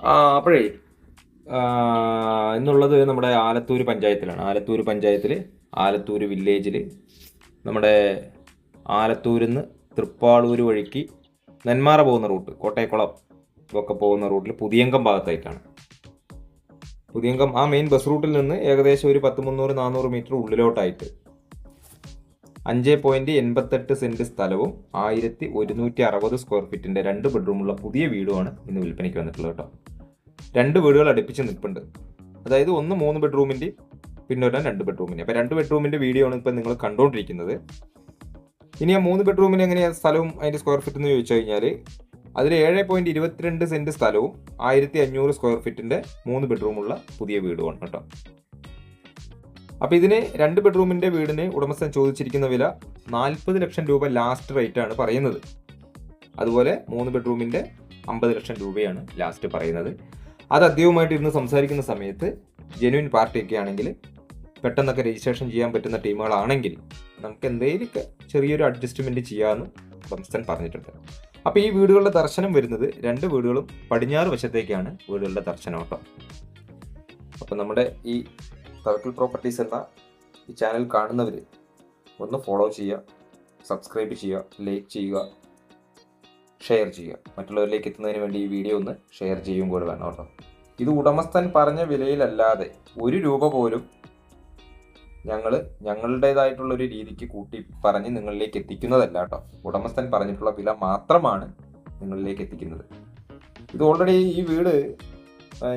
അപ്പോഴേ എന്നുള്ളത് നമ്മുടെ ആലത്തൂർ പഞ്ചായത്തിലാണ്. ആലത്തൂർ പഞ്ചായത്തിൽ ആലത്തൂർ വില്ലേജിൽ നമ്മുടെ ആലത്തൂരിൽ നിന്ന് തൃപ്പാളൂർ വഴിക്ക് നെന്മാറ പോകുന്ന റൂട്ട് കോട്ടയക്കുളം ഒക്കെ പോകുന്ന റൂട്ടിൽ പുതിയങ്കം ഭാഗത്തായിട്ടാണ്. പുതിയങ്കം ആ മെയിൻ ബസ് റൂട്ടിൽ നിന്ന് ഏകദേശം ഒരു പത്ത് മുന്നൂറ് നാനൂറ് മീറ്റർ ഉള്ളിലോട്ടായിട്ട് അഞ്ച് പോയിന്റ് എൺപത്തെട്ട് സെന്റ് സ്ഥലവും ആയിരത്തി ഒരുന്നൂറ്റി അറുപത് സ്ക്വയർ ഫീറ്റിന്റെ രണ്ട് ബെഡ്റൂമുള്ള പുതിയ വീടുമാണ് ഇന്ന് വിൽപ്പനയ്ക്ക് വന്നിട്ടുള്ളത് കേട്ടോ. രണ്ട് വീടുകൾ അടുപ്പിച്ച് നിൽപ്പുണ്ട്. അതായത് ഒന്ന് മൂന്ന് ബെഡ്റൂമിന്റെ പിന്നെ ഒരെണ്ണം രണ്ട് ബെഡ്റൂമിന്റെ. അപ്പോൾ രണ്ട് ബെഡ്റൂമിന്റെ വീഡിയോ ആണ് ഇപ്പോൾ നിങ്ങൾ കണ്ടുകൊണ്ടിരിക്കുന്നത്. ഇനി ആ മൂന്ന് ബെഡ്റൂമിന് എങ്ങനെയാണ് സ്ഥലവും അതിന്റെ സ്ക്വയർ ഫീറ്റ് എന്ന് ചോദിച്ചു കഴിഞ്ഞാൽ അതിൽ ഏഴ് പോയിന്റ് ഇരുപത്തിരണ്ട് സെന്റ് സ്ഥലവും ആയിരത്തി അഞ്ഞൂറ് സ്ക്വയർ ഫീറ്റിന്റെ മൂന്ന് ബെഡ്റൂമുള്ള പുതിയ വീടുമാണ് കേട്ടോ. അപ്പോൾ ഇതിന് രണ്ട് ബെഡ്റൂമിന്റെ വീടിന് ഉടമസ്ഥൻ ചോദിച്ചിരിക്കുന്ന വില നാൽപ്പത് ലക്ഷം രൂപ ലാസ്റ്റ് റേറ്റ് ആണ് പറയുന്നത്. അതുപോലെ മൂന്ന് ബെഡ്റൂമിന്റെ അമ്പത് ലക്ഷം രൂപയാണ് ലാസ്റ്റ് പറയുന്നത്. അത് അദ്ദേഹവുമായിട്ട് ഇരുന്ന് സംസാരിക്കുന്ന സമയത്ത് ജെനുവിൻ പാർട്ടിയൊക്കെ ആണെങ്കിൽ പെട്ടെന്നൊക്കെ രജിസ്ട്രേഷൻ ചെയ്യാൻ പറ്റുന്ന ടീമുകളാണെങ്കിൽ നമുക്ക് എന്തെങ്കിലുമൊക്കെ ചെറിയൊരു അഡ്ജസ്റ്റ്മെന്റ് ചെയ്യാമെന്ന് ഉടമസ്ഥൻ പറഞ്ഞിട്ടുണ്ട്. അപ്പോൾ ഈ വീടുകളുടെ ദർശനം വരുന്നത് രണ്ട് വീടുകളും പടിഞ്ഞാറ് വശത്തേക്കാണ് വീടുകളുടെ ദർശനം കേട്ടോ അപ്പം നമ്മുടെ ഈ തവക്കൽ പ്രോപ്പർട്ടീസ് എന്ന ഈ ചാനൽ കാണുന്നവർ ഒന്ന് ഫോളോ ചെയ്യുക സബ്സ്ക്രൈബ് ചെയ്യുക ലൈക്ക് ചെയ്യുക ഷെയർ ചെയ്യുക. മറ്റുള്ളവരിലേക്ക് എത്തുന്നതിന് വേണ്ടി ഈ വീഡിയോ ഒന്ന് ഷെയർ ചെയ്യും കൂടെ വേണം കേട്ടോ. ഇത് ഉടമസ്ഥൻ പറഞ്ഞ വിലയിലല്ലാതെ ഒരു രൂപ പോലും ഞങ്ങൾ ഞങ്ങളുടേതായിട്ടുള്ള ഒരു രീതിക്ക് കൂട്ടി പറഞ്ഞ് നിങ്ങളിലേക്ക് എത്തിക്കുന്നതല്ല കേട്ടോ. ഉടമസ്ഥൻ പറഞ്ഞിട്ടുള്ള വില മാത്രമാണ് നിങ്ങളിലേക്ക് എത്തിക്കുന്നത്. ഇത് ഓൾറെഡി ഈ വീട്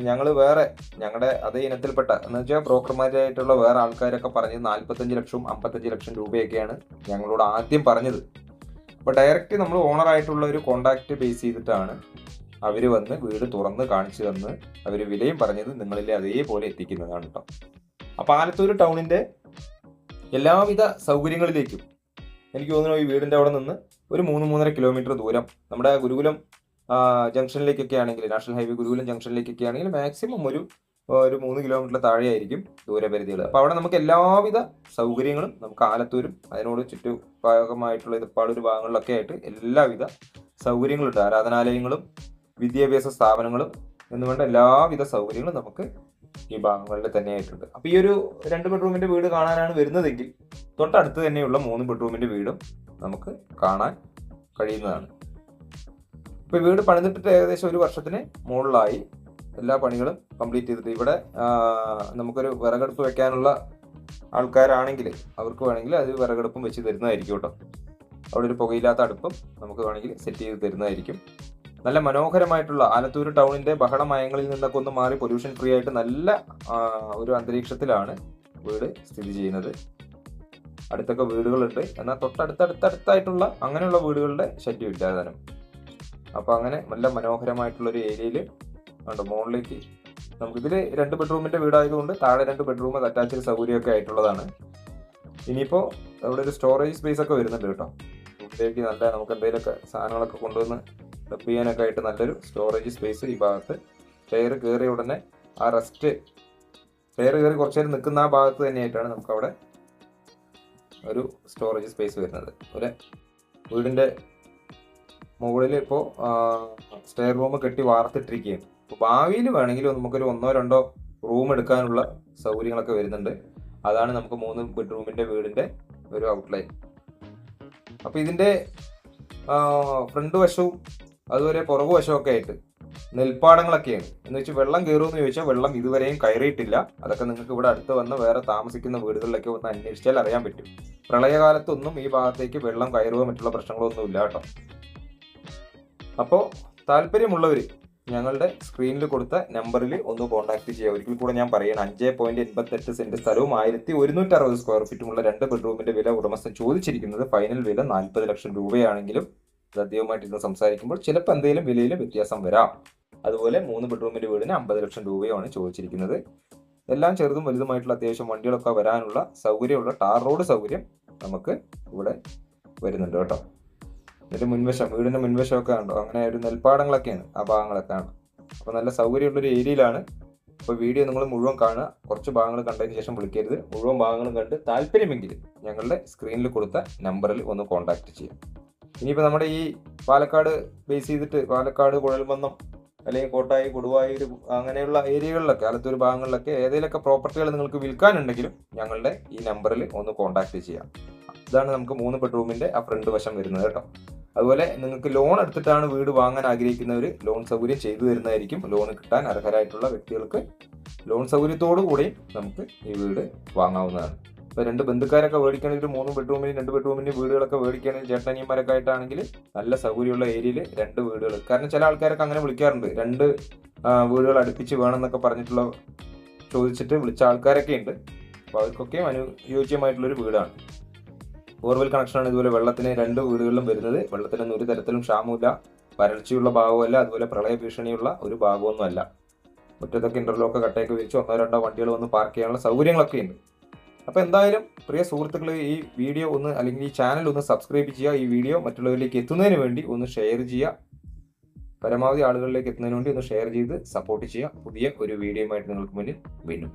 ഞങ്ങൾ വേറെ ഞങ്ങളുടെ അതേ ഇനത്തിൽപ്പെട്ട എന്ന് വെച്ചാൽ ബ്രോക്കർമാരായിട്ടുള്ള വേറെ ആൾക്കാരൊക്കെ പറഞ്ഞത് നാൽപ്പത്തഞ്ച് ലക്ഷവും അമ്പത്തഞ്ച് ലക്ഷം രൂപയൊക്കെയാണ് ഞങ്ങളോട് ആദ്യം പറഞ്ഞത്. അപ്പോൾ ഡയറക്റ്റ് നമ്മൾ ഓണറായിട്ടുള്ള ഒരു കോണ്ടാക്ട് ബേസ് ചെയ്തിട്ടാണ് അവർ വന്ന് വീട് തുറന്ന് കാണിച്ചു തന്ന് അവർ വിലയും പറഞ്ഞത് നിങ്ങളിലെ അതേപോലെ എത്തിക്കുന്നതാണ് കേട്ടോ അപ്പോൾ ആലത്തൂർ ടൗണിന്റെ എല്ലാവിധ സൗകര്യങ്ങളിലേക്കും എനിക്ക് തോന്നുന്നു ഈ വീടിന്റെ അവിടെ നിന്ന് ഒരു മൂന്ന് മൂന്നര കിലോമീറ്റർ ദൂരം നമ്മുടെ ഗുരുകുലം ജംഗ്ഷനിലേക്കൊക്കെ ആണെങ്കിൽ നാഷണൽ ഹൈവേ ഗുരുകുലം ജംഗ്ഷനിലേക്കൊക്കെ ആണെങ്കിൽ മാക്സിമം ഒരു ഒരു മൂന്ന് കിലോമീറ്റർ താഴെയായിരിക്കും ദൂരപരിധികൾ. അപ്പോൾ അവിടെ നമുക്ക് എല്ലാവിധ സൗകര്യങ്ങളും നമുക്ക് ആലത്തൂരും അതിനോട് ചുറ്റുഭാഗമായിട്ടുള്ള ഇതപ്പാളൂർ ഭാഗങ്ങളിലൊക്കെ ആയിട്ട് എല്ലാവിധ സൗകര്യങ്ങളുണ്ട്. ആരാധനാലയങ്ങളും വിദ്യാഭ്യാസ സ്ഥാപനങ്ങളും എന്ന് വേണ്ട എല്ലാവിധ സൗകര്യങ്ങളും നമുക്ക് ഈ ഭാഗങ്ങളിൽ തന്നെ ആയിട്ടുണ്ട്. അപ്പോൾ ഈ ഒരു രണ്ട് ബെഡ്റൂമിന്റെ വീട് കാണാനാണ് വരുന്നതെങ്കിൽ തൊട്ടടുത്ത് തന്നെയുള്ള മൂന്ന് ബെഡ്റൂമിന്റെ വീടും നമുക്ക് കാണാൻ കഴിയുന്നതാണ്. ഇപ്പോൾ വീട് പണിതിട്ടിട്ട് ഏകദേശം ഒരു വർഷത്തിന് മുകളിലായി. എല്ലാ പണികളും കംപ്ലീറ്റ് ചെയ്തിട്ട് ഇവിടെ നമുക്കൊരു വിറകടുപ്പ് വെക്കാനുള്ള ആൾക്കാരാണെങ്കിൽ അവർക്ക് വേണമെങ്കിൽ അത് വിറകടുപ്പും വെച്ച് തരുന്നതായിരിക്കും കേട്ടോ. അവിടെ ഒരു പുകയില്ലാത്ത അടുപ്പും നമുക്ക് വേണമെങ്കിൽ സെറ്റ് ചെയ്ത് തരുന്നതായിരിക്കും. നല്ല മനോഹരമായിട്ടുള്ള ആലത്തൂർ ടൗണിന്റെ ബഹളമയങ്ങളിൽ നിന്നൊക്കെ ഒന്ന് മാറി പൊല്യൂഷൻ ഫ്രീ ആയിട്ട് നല്ല ഒരു അന്തരീക്ഷത്തിലാണ് വീട് സ്ഥിതി ചെയ്യുന്നത്. അടുത്തൊക്കെ വീടുകളുണ്ട്. എന്നാൽ തൊട്ടടുത്തടുത്തടുത്തായിട്ടുള്ള അങ്ങനെയുള്ള വീടുകളുടെ ശല്യം ഇല്ലാതാനും അപ്പോൾ അപ്പൊ അങ്ങനെ നല്ല മനോഹരമായിട്ടുള്ള ഒരു ഏരിയയിൽ ഉണ്ട്? മുകളിലേക്ക് നമുക്കിതിൽ രണ്ട് ബെഡ്റൂമിന്റെ വീടായതുകൊണ്ട് താഴെ രണ്ട് ബെഡ്റൂം അറ്റാച്ച്ഡ് സൗകര്യമൊക്കെ ആയിട്ടുള്ളതാണ്. ഇനിയിപ്പോൾ അവിടെ ഒരു സ്റ്റോറേജ് സ്പേസ് ഒക്കെ വരുന്നുണ്ട് കേട്ടോ. ഉള്ളിലേക്ക് നല്ല നമുക്ക് എന്തെങ്കിലുമൊക്കെ സാധനങ്ങളൊക്കെ കൊണ്ടുവന്ന് ഡബ് ചെയ്യാനൊക്കെ ആയിട്ട് നല്ലൊരു സ്റ്റോറേജ് സ്പേസ് ഈ ഭാഗത്ത്. ചെയർ കയറിയ ഉടനെ ആ റെസ്റ്റ് ചെയർ കയറി കുറച്ച് നേരം നിൽക്കുന്ന ആ ഭാഗത്ത് തന്നെയായിട്ടാണ് നമുക്ക് അവിടെ ഒരു സ്റ്റോറേജ് സ്പേസ് വരുന്നത്. ഒരു വീടിന്റെ മുകളിൽ ഇപ്പോൾ സ്റ്റെയർ റൂം കെട്ടി വാർത്തിട്ടിരിക്കുകയാണ്. അപ്പോൾ ഭാവിയിൽ വേണമെങ്കിൽ നമുക്കൊരു ഒന്നോ രണ്ടോ റൂം എടുക്കാനുള്ള സൗകര്യങ്ങളൊക്കെ വരുന്നുണ്ട്. അതാണ് നമുക്ക് മൂന്ന് ബെഡ്റൂമിന്റെ വീടിന്റെ ഒരു ഔട്ട്ലൈൻ അപ്പോൾ ഇതിന്റെ ഫ്രണ്ട് വശവും അതുപോലെ പുറകു വശമൊക്കെ ആയിട്ട് നെൽപ്പാടങ്ങളൊക്കെയാണ്. എന്ന് വെച്ചാൽ വെള്ളം കയറുമെന്ന് ചോദിച്ചാൽ വെള്ളം ഇതുവരെയും കയറിയിട്ടില്ല. അതൊക്കെ നിങ്ങൾക്ക് ഇവിടെ അടുത്ത് വന്ന് വേറെ താമസിക്കുന്ന വീടുകളിലൊക്കെ ഒന്ന് അന്വേഷിച്ചാൽ അറിയാൻ പറ്റും. പ്രളയകാലത്തൊന്നും ഈ ഭാഗത്തേക്ക് വെള്ളം കയറുകയോ മറ്റുള്ള പ്രശ്നങ്ങളൊന്നും ഇല്ല കേട്ടോ. അപ്പോൾ താല്പര്യമുള്ളവർ ഞങ്ങളുടെ സ്ക്രീനിൽ കൊടുത്ത നമ്പറിൽ ഒന്ന് കോൺടാക്ട് ചെയ്യുക. ഒരിക്കൽ കൂടെ ഞാൻ പറയണം അഞ്ച് പോയിന്റ് എൺപത്തെട്ട് സെന്റ് സ്ഥലവും ആയിരത്തി ഒരുന്നൂറ്റി അറുപത് സ്ക്വയർ ഫീറ്റുമുള്ള രണ്ട് ബെഡ്റൂമിന്റെ വില ഉടമസ്ഥൻ ചോദിച്ചിരിക്കുന്നത് ഫൈനൽ വില നാൽപ്പത് ലക്ഷം രൂപയാണെങ്കിലും ഇത് അദ്ദേഹവുമായിട്ട് സംസാരിക്കുമ്പോൾ ചിലപ്പോൾ എന്തെങ്കിലും വിലയിൽ വ്യത്യാസം വരാം. അതുപോലെ മൂന്ന് ബെഡ്റൂമിന്റെ വീടിന് അമ്പത് ലക്ഷം രൂപയാണ് ചോദിച്ചിരിക്കുന്നത്. എല്ലാം ചെറുതും വലുതുമായിട്ടുള്ള അത്യാവശ്യം വണ്ടികളൊക്കെ വരാനുള്ള സൗകര്യമുള്ള ടാർ റോഡ് സൗകര്യം നമുക്ക് ഇവിടെ വരുന്നുണ്ട് കേട്ടോ. എന്നിട്ട് മുൻവശം വീടിന്റെ മുൻവശമൊക്കെ ഉണ്ടോ അങ്ങനെ ഒരു നെൽപ്പാടങ്ങളൊക്കെയാണ് ആ ഭാഗങ്ങളൊക്കെ ആണ് അപ്പോൾ നല്ല സൗകര്യമുള്ളൊരു ഏരിയയിലാണ്. അപ്പോൾ വീഡിയോ നിങ്ങൾ മുഴുവൻ കാണുക. കുറച്ച് ഭാഗങ്ങൾ കണ്ടതിന് ശേഷം വിളിക്കരുത്. മുഴുവൻ ഭാഗങ്ങളും കണ്ട് താല്പര്യമെങ്കിൽ ഞങ്ങളുടെ സ്ക്രീനിൽ കൊടുത്ത നമ്പറിൽ ഒന്ന് കോൺടാക്ട് ചെയ്യാം. ഇനിയിപ്പോൾ നമ്മുടെ ഈ പാലക്കാട് ബേസ് ചെയ്തിട്ട് പാലക്കാട് കുഴൽമന്നം അല്ലെങ്കിൽ കോട്ടായി കൊടുവായൂർ അങ്ങനെയുള്ള ഏരിയകളിലൊക്കെ ആലത്തൂർ ഭാഗങ്ങളിലൊക്കെ ഏതെങ്കിലുമൊക്കെ പ്രോപ്പർട്ടികൾ നിങ്ങൾക്ക് വിൽക്കാനുണ്ടെങ്കിലും ഞങ്ങളുടെ ഈ നമ്പറിൽ ഒന്ന് കോൺടാക്ട് ചെയ്യാം. ഇതാണ് നമുക്ക് മൂന്ന് ബെഡ്റൂമിന്റെ ആ ഫ്രണ്ട് വശം വരുന്നത് കേട്ടോ. അതുപോലെ നിങ്ങൾക്ക് ലോൺ എടുത്തിട്ടാണ് വീട് വാങ്ങാൻ ആഗ്രഹിക്കുന്നവർ ലോൺ സൗകര്യം ചെയ്തു തരുന്നതായിരിക്കും. ലോൺ കിട്ടാൻ അർഹരായിട്ടുള്ള വ്യക്തികൾക്ക് ലോൺ സൗകര്യത്തോടു കൂടി നമുക്ക് ഈ വീട് വാങ്ങാവുന്നതാണ്. ഇപ്പൊ രണ്ട് ബന്ധുക്കാരൊക്കെ മേടിക്കണമെങ്കിൽ മൂന്ന് ബെഡ്റൂമിന് രണ്ട് ബെഡ്റൂമിന് വീടുകളൊക്കെ മേടിക്കുകയാണെങ്കിൽ ചേട്ടനിയന്മാരൊക്കെ ആയിട്ടാണെങ്കിൽ നല്ല സൗകര്യമുള്ള ഏരിയയിൽ രണ്ട് വീടുകൾ കാരണം ചില ആൾക്കാരൊക്കെ അങ്ങനെ വിളിക്കാറുണ്ട്. രണ്ട് വീടുകൾ അടുപ്പിച്ച് വേണമെന്നൊക്കെ പറഞ്ഞിട്ടുള്ള ചോദിച്ചിട്ട് വിളിച്ച ആൾക്കാരൊക്കെ ഉണ്ട്. അപ്പോൾ അവർക്കൊക്കെ അനുയോജ്യമായിട്ടുള്ളൊരു വീടാണ്. ബോർവെൽ കണക്ഷനാണ് ഇതുപോലെ വെള്ളത്തിന് രണ്ട് വീടുകളിലും വരുന്നത്. വെള്ളത്തിനൊന്നും ഒരു തരത്തിലും ക്ഷാമമില്ല വരൾച്ചയുള്ള ഭാഗമല്ല അതുപോലെ പ്രളയ ഭീഷണിയുള്ള ഒരു ഭാഗമൊന്നുമല്ല. മുറ്റത്തൊക്കെ ഇന്റർലോക്ക് കട്ടയൊക്കെ വെച്ച് ഒന്നോ രണ്ടോ വണ്ടികൾ വന്ന് പാർക്ക് ചെയ്യാനുള്ള സൗകര്യങ്ങളൊക്കെ ഉണ്ട്. അപ്പോൾ എന്തായാലും പ്രിയ സുഹൃത്തുക്കൾ ഈ വീഡിയോ ഒന്ന് അല്ലെങ്കിൽ ഈ ചാനൽ ഒന്ന് സബ്സ്ക്രൈബ് ചെയ്യുക. ഈ വീഡിയോ മറ്റുള്ളവരിലേക്ക് എത്തുന്നതിന് വേണ്ടി ഒന്ന് ഷെയർ ചെയ്യുക. പരമാവധി ആളുകളിലേക്ക് എത്തുന്നതിന് വേണ്ടി ഒന്ന് ഷെയർ ചെയ്ത് സപ്പോർട്ട് ചെയ്യുക. പുതിയ ഒരു വീഡിയോയുമായിട്ട് നിങ്ങൾക്ക് മുന്നിൽ വീണ്ടും.